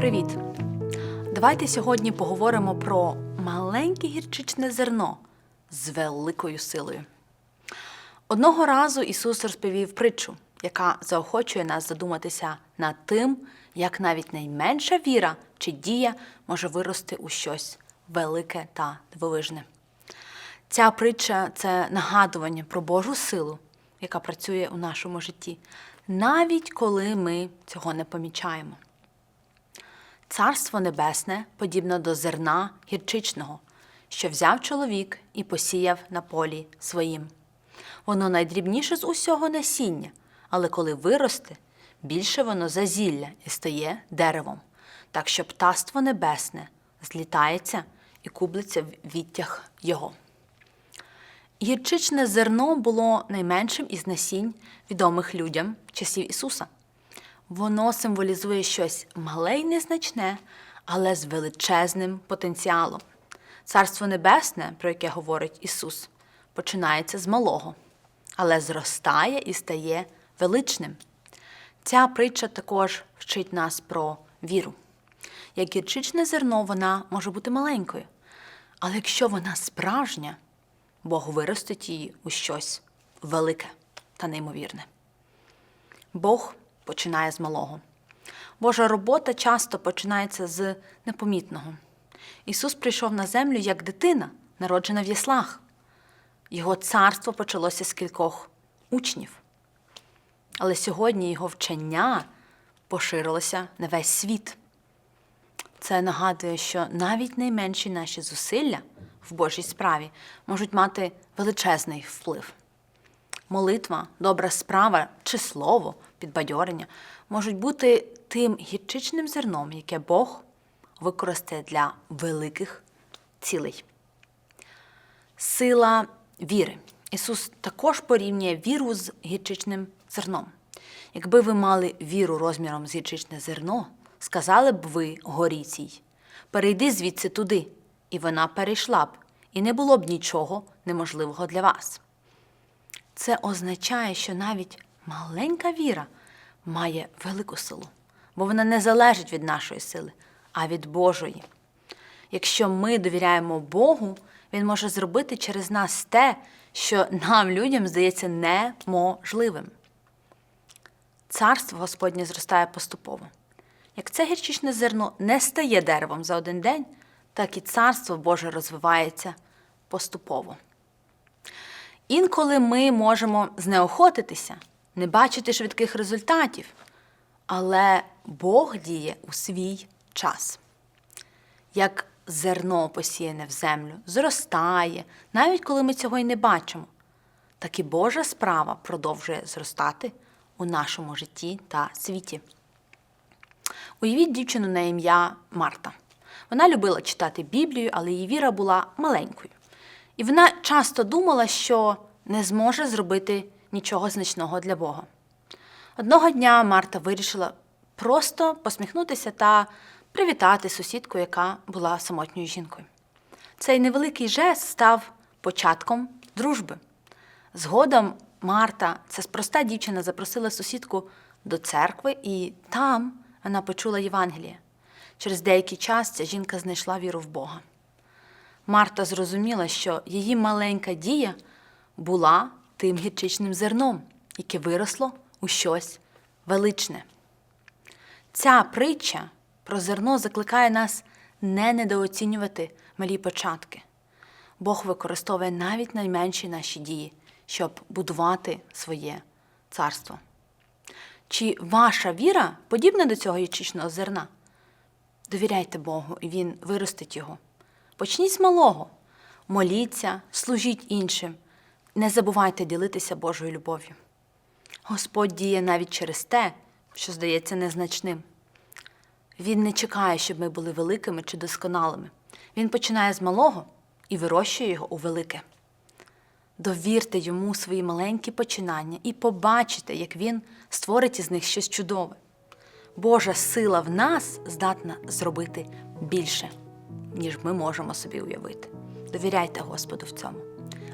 Привіт! Давайте сьогодні поговоримо про маленьке гірчичне зерно з великою силою. Одного разу Ісус розповів притчу, яка заохочує нас задуматися над тим, як навіть найменша віра чи дія може вирости у щось велике та дивовижне. Ця притча це нагадування про Божу силу, яка працює у нашому житті, навіть коли ми цього не помічаємо. Царство Небесне подібно до зерна гірчичного, що взяв чоловік і посіяв на полі своїм. Воно найдрібніше з усього насіння, але коли виросте, більше воно за зілля і стає деревом, так що птаство небесне злітається і кублиться в відтяг його. Гірчичне зерно було найменшим із насінь, відомих людям часів Ісуса. Воно символізує щось мале й незначне, але з величезним потенціалом. Царство Небесне, про яке говорить Ісус, починається з малого, але зростає і стає величним. Ця притча також вчить нас про віру. Як гірчичне зерно, вона може бути маленькою, але якщо вона справжня, Бог виростить її у щось велике та неймовірне. Бог починає з малого. Божа робота часто починається з непомітного. Ісус прийшов на землю як дитина, народжена в яслах. Його царство почалося з кількох учнів. Але сьогодні його вчення поширилося на весь світ. Це нагадує, що навіть найменші наші зусилля в Божій справі можуть мати величезний вплив. Молитва, добра справа чи слово, підбадьорення можуть бути тим гірчичним зерном, яке Бог використає для великих цілей. Сила віри. Ісус також порівнює віру з гірчичним зерном. Якби ви мали віру розміром з гірчичне зерно, сказали б ви горі цій, перейди звідси туди, і вона перейшла б, і не було б нічого неможливого для вас. Це означає, що навіть маленька віра має велику силу, бо вона не залежить від нашої сили, а від Божої. Якщо ми довіряємо Богу, Він може зробити через нас те, що нам, людям, здається неможливим. Царство Господнє зростає поступово. Як це гірчичне зерно не стає деревом за один день, так і царство Боже розвивається поступово. Інколи ми можемо знеохотитися, не бачити швидких результатів, але Бог діє у свій час. Як зерно посіяне в землю, зростає, навіть коли ми цього й не бачимо, так і Божа справа продовжує зростати у нашому житті та світі. Уявіть дівчину на ім'я Марта. Вона любила читати Біблію, але її віра була маленькою. І вона часто думала, що не зможе зробити нічого значного для Бога. Одного дня Марта вирішила просто посміхнутися та привітати сусідку, яка була самотньою жінкою. Цей невеликий жест став початком дружби. Згодом Марта, ця спроста дівчина, запросила сусідку до церкви, і там вона почула Євангеліє. Через деякий час ця жінка знайшла віру в Бога. Марта зрозуміла, що її маленька дія була тим гірчичним зерном, яке виросло у щось величне. Ця притча про зерно закликає нас не недооцінювати малі початки. Бог використовує навіть найменші наші дії, щоб будувати своє царство. Чи ваша віра подібна до цього гірчичного зерна? Довіряйте Богу, і Він виростить його. Почніть з малого, моліться, служіть іншим, не забувайте ділитися Божою любов'ю. Господь діє навіть через те, що здається незначним. Він не чекає, щоб ми були великими чи досконалими. Він починає з малого і вирощує його у велике. Довірте йому свої маленькі починання і побачите, як він створить із них щось чудове. Божа сила в нас здатна зробити більше, ніж ми можемо собі уявити. Довіряйте Господу в цьому.